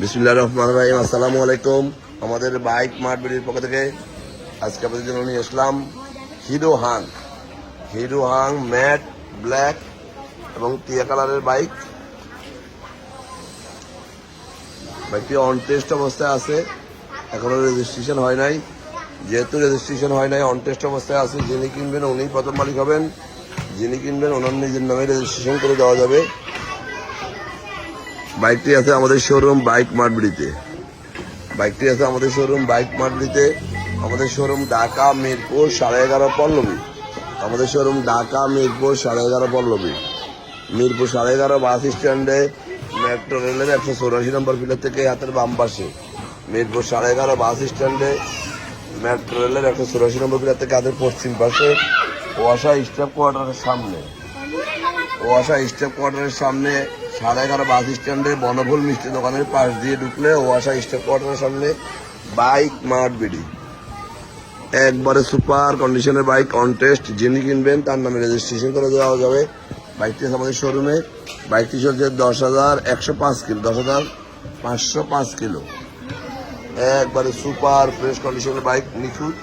বিসমুল্লাহ রহমান রাহিম, আসসালামু আলাইকুম। আমাদের বাইক মার্ট বিডির পক্ষ থেকে আজকে আপনাদের জন্য নিয়ে আসলাম Hero Hunk Hero Hunk matte, black এবং টিয়া কালারের বাইক। বাইকটি অন টেস্ট অবস্থায় আছে, এখনও রেজিস্ট্রেশন হয় নাই। যেহেতু রেজিস্ট্রেশন হয় নাই অন টেস্ট অবস্থায় আছে, যিনি কিনবেন উনি প্রথম মালিক হবেন। যিনি কিনবেন ওনার নিজের নামে রেজিস্ট্রেশন করে দেওয়া যাবে। বাইকটি আছে আমাদের শোরুম বাইক মার্টবিড়িতে বাইকটি আছে আমাদের শোরুম বাইক মার্টবিড়িতে আমাদের শোরুম ঢাকা, মিরপুর, সাড়ে এগারো পল্লবী। আমাদের শোরুম ঢাকা, মিরপুর, সাড়ে এগারো পল্লবী। মিরপুর, সাড়ে এগারো বাস স্ট্যান্ডে মেট্রো রেলের একশো চৌরাশি নম্বর পিলার থেকে হাতের বাম পাশে। মিরপুর, সাড়ে এগারো বাস স্ট্যান্ডে মেট্রো রেলের একশো চৌরাশি নম্বর পিলার থেকে হাতের পশ্চিম পাশে ওয়াসা স্টাফ কোয়ার্টারের সামনে। ওয়াসা স্টেপ কোয়ার্টারের সামনে সাড়ে এগারো বাস স্ট্যান্ডে বনফুল মিষ্টি দোকানের পাশ দিয়ে ঢুকলে ওয়াসা স্টেপ কোয়ার্টারের সামনে বাইক মার্ট বিডি। একবারে সুপার কন্ডিশনের বাইক অন টেস্ট যিনি কিনবেন তার নামে রেজিস্ট্রেশন করে দেওয়া যাবে। বাইকটি আমাদের শোরুমে বাইকটি চলছে দশ হাজার একশো পাঁচ কিলো, দশ হাজার পাঁচশো পাঁচ কিলো। একবারে সুপার ফ্রেশ কন্ডিশনের বাইক নিখুঁত।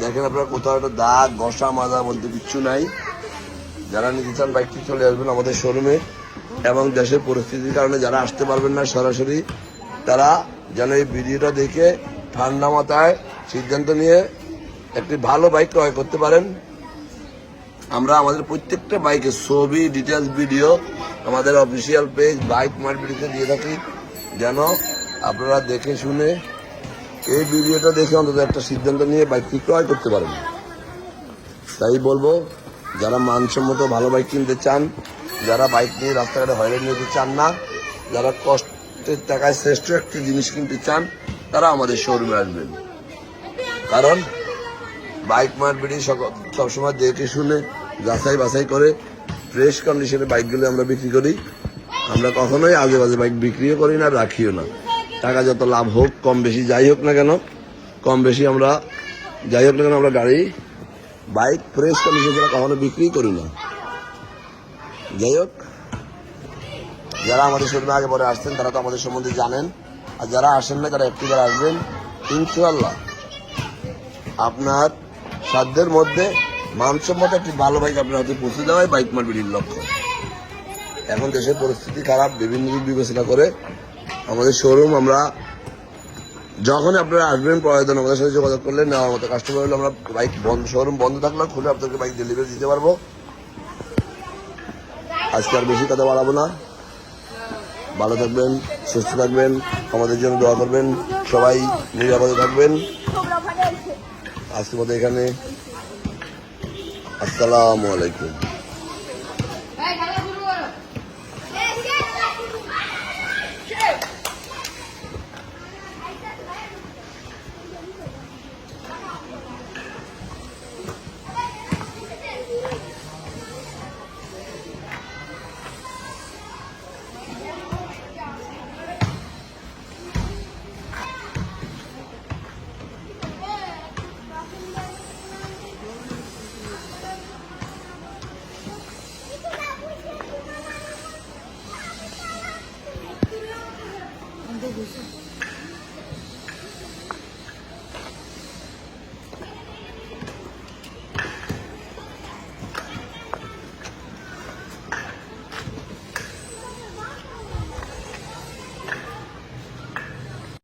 দেখেন আপনারা কোথাও একটা দাগ, ঘষা, মাজা বলতে কিচ্ছু নাই। যারা নিতে চান বাইকটি চলে আসবেন আমাদের শোরুমে এবং দেশের পরিস্থিতির কারণে যারা আসতে পারবেন না সরাসরি, তারা যেন এই ভিডিওটা দেখে ঠান্ডা মাথায় সিদ্ধান্ত নিয়ে একটি ভালো বাইক ক্রয় করতে পারেন। আমরা আমাদের প্রত্যেকটা বাইকের ছবি ডিটেলস ভিডিও আমাদের অফিসিয়াল পেজ বাইক মার্কেটিতে দিয়ে থাকি। যেন আপনারা দেখে শুনে এই ভিডিওটা দেখে অন্তত একটা সিদ্ধান্ত নিয়ে বাইকটি ক্রয় করতে পারেন। তাই বলব যারা মানসম্মত ভালো বাইক কিনতে চান, যারা বাইক নিয়ে রাস্তাঘাটে হয়রানি নিতে চান না, যারা কষ্টের টাকায় শ্রেষ্ঠ একটি জিনিস কিনতে চান, তারা আমাদের শোরুমে আসবেন। কারণ বাইক মার্কেটে সবসময় দেখে শুনে, যাচাই বাছাই করে ফ্রেশ কন্ডিশনে বাইকগুলো আমরা বিক্রি করি। আমরা কখনোই আজে বাজে বাইক বিক্রিও করি না, রাখিও না। টাকা যত লাভ হোক, কম বেশি যাই হোক না কেন, কম বেশি আমরা যাই হোক না কেন আমরা গাড়ি বাইক ফ্রেশ কন্ডিশন ছাড়া কখনো বিক্রি করি না। যাই হোক, যারা আমাদের শোরুমে আগে পরে আসছেন, তারা তো আমাদের সম্বন্ধে জানেন। আর যারা আসেন না, তারা একটিবার আসবেন। ইনশাল্লাহ আপনার সাধ্যের মধ্যে মানসম্মত একটি ভালো বাইক আপনার হাতে পৌঁছে দেওয়াই বাইক মার্কেটের লক্ষ্য। এখন দেশের পরিস্থিতি খারাপ, বিভিন্ন দিক বিবেচনা করে আমাদের শোরুম আমরা যখন আপনারা আসবেন, প্রয়োজন আমাদের সাথে যোগাযোগ করলে নেওয়ার মতো কাস্টমার হলে আমরা বাইক বন্ধ শোরুম বন্ধ থাকলে খুলে আপনাদেরকে বাইক ডেলিভারি দিতে পারব। আজকে আর বেশি কথা বাড়াবো না। ভালো থাকবেন, সুস্থ থাকবেন, আমাদের জন্য দোয়া করবেন, সবাই নিরাপদে থাকবেন। আজকের মতো এখানে। আসসালামু আলাইকুম। 있을 수